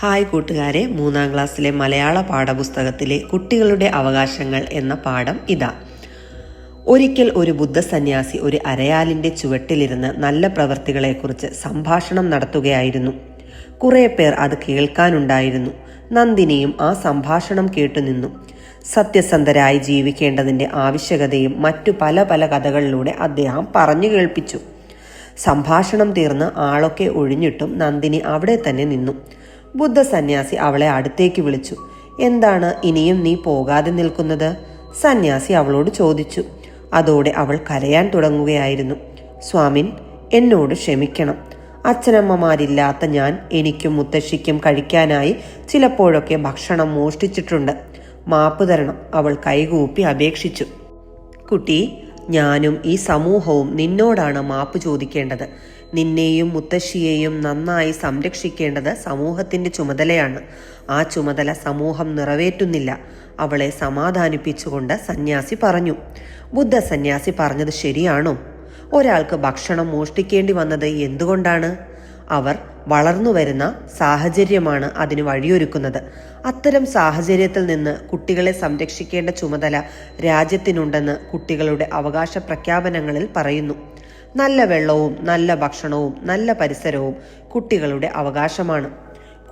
Hi കൂട്ടുകാരെ മൂന്നാം ക്ലാസ്സിലെ മലയാള പാഠപുസ്തകത്തിലെ കുട്ടികളുടെ അവകാശങ്ങൾ എന്ന പാഠം ഇതാ. ഒരിക്കൽ ഒരു ബുദ്ധസന്യാസി ഒരു അരയാലിന്റെ ചുവട്ടിലിരുന്ന് നല്ല പ്രവൃത്തികളെക്കുറിച്ച് സംഭാഷണം നടത്തുകയായിരുന്നു. കുറേ പേർ അത് കേൾക്കാനുണ്ടായിരുന്നു. നന്ദിനിയും ആ സംഭാഷണം കേട്ടുനിന്നു സത്യസന്ധരായി ജീവിക്കേണ്ടതിന്റെ ആവശ്യകതയും മറ്റു പല പല കഥകളിലൂടെ അദ്ദേഹം പറഞ്ഞു കേൾപ്പിച്ചു. സംഭാഷണം തീർന്ന് ആളൊക്കെ ഒഴിഞ്ഞിട്ടും നന്ദിനി അവിടെ തന്നെ നിന്നു. ബുദ്ധ സന്യാസി അവളെ അടുത്തേക്ക് വിളിച്ചു. എന്താണ് ഇനിയും നീ പോകാതെ നിൽക്കുന്നത്? സന്യാസി അവളോട് ചോദിച്ചു. അതോടെ അവൾ കരയാൻ തുടങ്ങുകയായിരുന്നു. സ്വാമിൻ എന്നോട് ക്ഷമിക്കണം. അച്ഛനമ്മമാരില്ലാത്ത ഞാൻ എനിക്കും മുത്തശ്ശിക്കും കഴിക്കാനായി ചിലപ്പോഴൊക്കെ ഭക്ഷണം മോഷ്ടിച്ചിട്ടുണ്ട്. മാപ്പ് തരണം. അവൾ കൈകൂപ്പി അപേക്ഷിച്ചു. കുട്ടി ഞാനും ഈ സമൂഹവും നിന്നോടാണ് മാപ്പ് ചോദിക്കേണ്ടത്. നിന്നെയും മുത്തശ്ശിയെയും നന്നായി സംരക്ഷിക്കേണ്ടത് സമൂഹത്തിന്റെ ചുമതലയാണ്. ആ ചുമതല സമൂഹം നിറവേറ്റുന്നില്ല. അവളെ സമാധാനിപ്പിച്ചുകൊണ്ട് സന്യാസി പറഞ്ഞു. ബുദ്ധ സന്യാസി പറഞ്ഞത് ശരിയാണോ? ഒരാൾക്ക് ഭക്ഷണം മോഷ്ടിക്കേണ്ടി വന്നത് എന്തുകൊണ്ടാണ്? അവർ വളർന്നു വരുന്ന സാഹചര്യമാണ് അതിന് വഴിയൊരുക്കുന്നത്. അത്തരം സാഹചര്യത്തിൽ നിന്ന് കുട്ടികളെ സംരക്ഷിക്കേണ്ട ചുമതല രാജ്യത്തിനുണ്ടെന്ന് കുട്ടികളുടെ അവകാശ പ്രഖ്യാപനങ്ങളിൽ പറയുന്നു. നല്ല വെള്ളവും നല്ല ഭക്ഷണവും നല്ല പരിസരവും കുട്ടികളുടെ അവകാശമാണ്.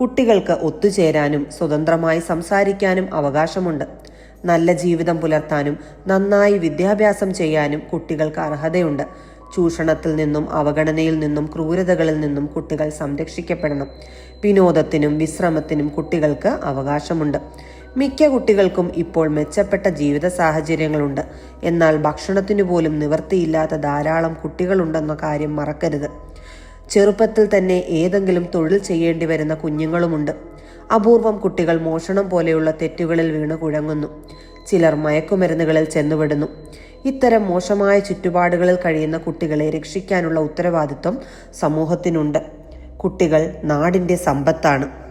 കുട്ടികൾക്ക് ഒത്തുചേരാനും സ്വതന്ത്രമായി സംസാരിക്കാനും അവകാശമുണ്ട്. നല്ല ജീവിതം പുലർത്താനും നന്നായി വിദ്യാഭ്യാസം ചെയ്യാനും കുട്ടികൾക്ക് അർഹതയുണ്ട്. ചൂഷണത്തിൽ നിന്നും അവഗണനയിൽ നിന്നും ക്രൂരതകളിൽ നിന്നും കുട്ടികൾ സംരക്ഷിക്കപ്പെടണം. വിനോദത്തിനും വിശ്രമത്തിനും കുട്ടികൾക്ക് അവകാശമുണ്ട്. മിക്ക കുട്ടികൾക്കും ഇപ്പോൾ മെച്ചപ്പെട്ട ജീവിത സാഹചര്യങ്ങളുണ്ട്. എന്നാൽ ഭക്ഷണത്തിനു പോലും നിവൃത്തിയില്ലാത്ത ധാരാളം കുട്ടികളുണ്ടെന്ന കാര്യം മറക്കരുത്. ചെറുപ്പത്തിൽ തന്നെ ഏതെങ്കിലും തൊഴിൽ ചെയ്യേണ്ടി വരുന്ന കുഞ്ഞുങ്ങളുമുണ്ട്. അപൂർവം കുട്ടികൾ മോഷണം പോലെയുള്ള തെറ്റുകളിൽ വീണ് കുഴങ്ങുന്നു. ചിലർ മയക്കുമരുന്നുകളിൽ ചെന്നുപെടുന്നു. ഇത്തരം മോശമായ ചുറ്റുപാടുകളിൽ കഴിയുന്ന കുട്ടികളെ രക്ഷിക്കാനുള്ള ഉത്തരവാദിത്വം സമൂഹത്തിനുണ്ട്. കുട്ടികൾ നാടിന്റെ സമ്പത്താണ്.